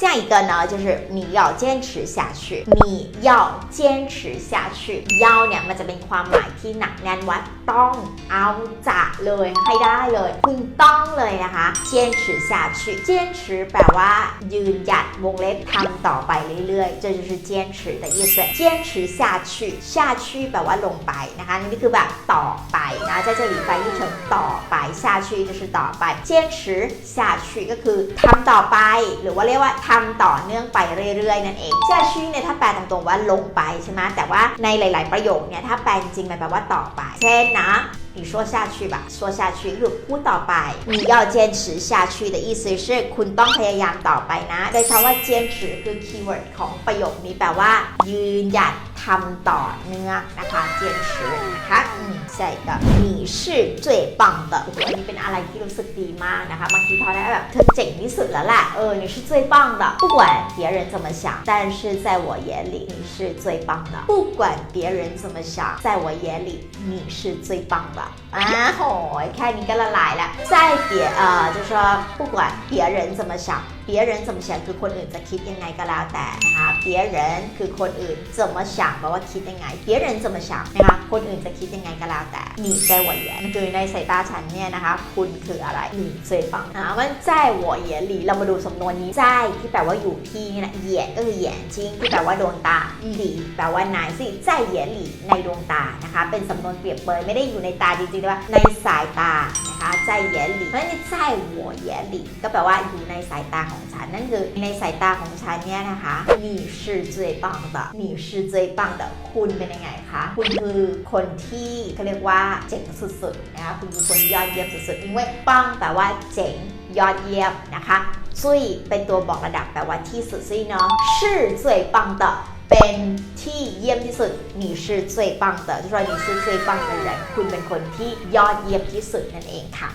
下一个呢，就是你要坚持下去，你要坚持下去ยาวเนี่ยมันจะเป็นความหมายที่หนักแน่นว่าต้องเอาจะเลยให้ได้เลยคุณต้องเลยนะคะ坚持下去坚持แปลว่า ยืนหยัดวงเล็บทำต่อไปเรื่อยๆ这就是坚持的意思坚持下去下去แปลว่าลงไปนะคะนี่คือแบบต่อไปนะ在这里翻译成ต่อไป下去就是ต่อไป坚持下去ก็คือทำต่อไป หรือว่าเรียกว่า ทำต่อเนื่องไปเรื่อยๆ นั่นเอง下去เนี่ยถ้าแปลตรงๆว่าลงไปใช่ไหมแต่ว่าในหลาย ๆ ประโยคเนี่ยถ้าแปลจริงๆมันแปลว่าต่อไป เช่นนะ你说下去吧说下去คือพูดต่อไป你要坚持下去的意思是คุณต้องพยายามต่อไปนะ โดยคำว่า坚持คือคีย์เวิร์ดของประโยคนี้แปลว่า ยืนหยัด ทำต่อเนื่องนะคะ坚持นะคะอืมใช่ก็你是最棒的โอ้โหอันนี้เป็นอะไรที่รู้สึกดีมากนะคะบางทีพอได้แบบเธอเจ๋งที่สุดแล้วแหละเออ你是最棒的不管别人怎么想但是在我眼里你是最棒的不管别人怎么想在我眼里你是最棒的อ่าโหยแค่นี้ก็ละลายแล้ว在别เอ่อ就是说不管别人怎么想别人怎么想คือคนอื่นจะคิดยังไงก็แล้วแต่นะคะ别人คือคนอื่น怎么想 แปลว่าคิดยังไง别人怎么想นะคะคนอื่นจะคิดยังไงก็แล้วแต่你在我眼คือในสายตาฉันเนี่ยนะคะ คุณคืออะไร你最棒นะคะมัน在我眼里เรามาดูสำนวนนี้在ที่แปลว่าอยู่ที่นี่นะ眼ก็คือ眼睛ที่แปลว่าดวงตา里แปลว่าในสิ在眼里ในดวงตานะคะ เป็นสำนวนเปรียบเปรยไม่ได้อยู่ในตาจริงๆแต่ว่าในสายตา นะคะ在眼里เพราะฉะนั้น在我眼里ก็แปลว่าอยู่ในสายตาของฉันนั่นคือในสายตาของฉันเนี่ยนะคะ你是最棒的你是最棒的คุณเป็นยังไงคะคุณคือคนที่เขาเรียกว่าเจ๋งสุดๆนะคะคุณคือคนยอดเยี่ยมสุดๆ因为ปังแปลว่าเจ๋งยอดเยี่ยมนะคะซุยเป็นตัวบอกระดับแปลว่าที่สุดซุยเนาะ是最棒的เป็นที่ เยี่ยมที่สุด你是最棒的就说你是最棒的人คุณเป็นคนที่ยอดเยี่ยมที่สุดนั่นเองค่ะ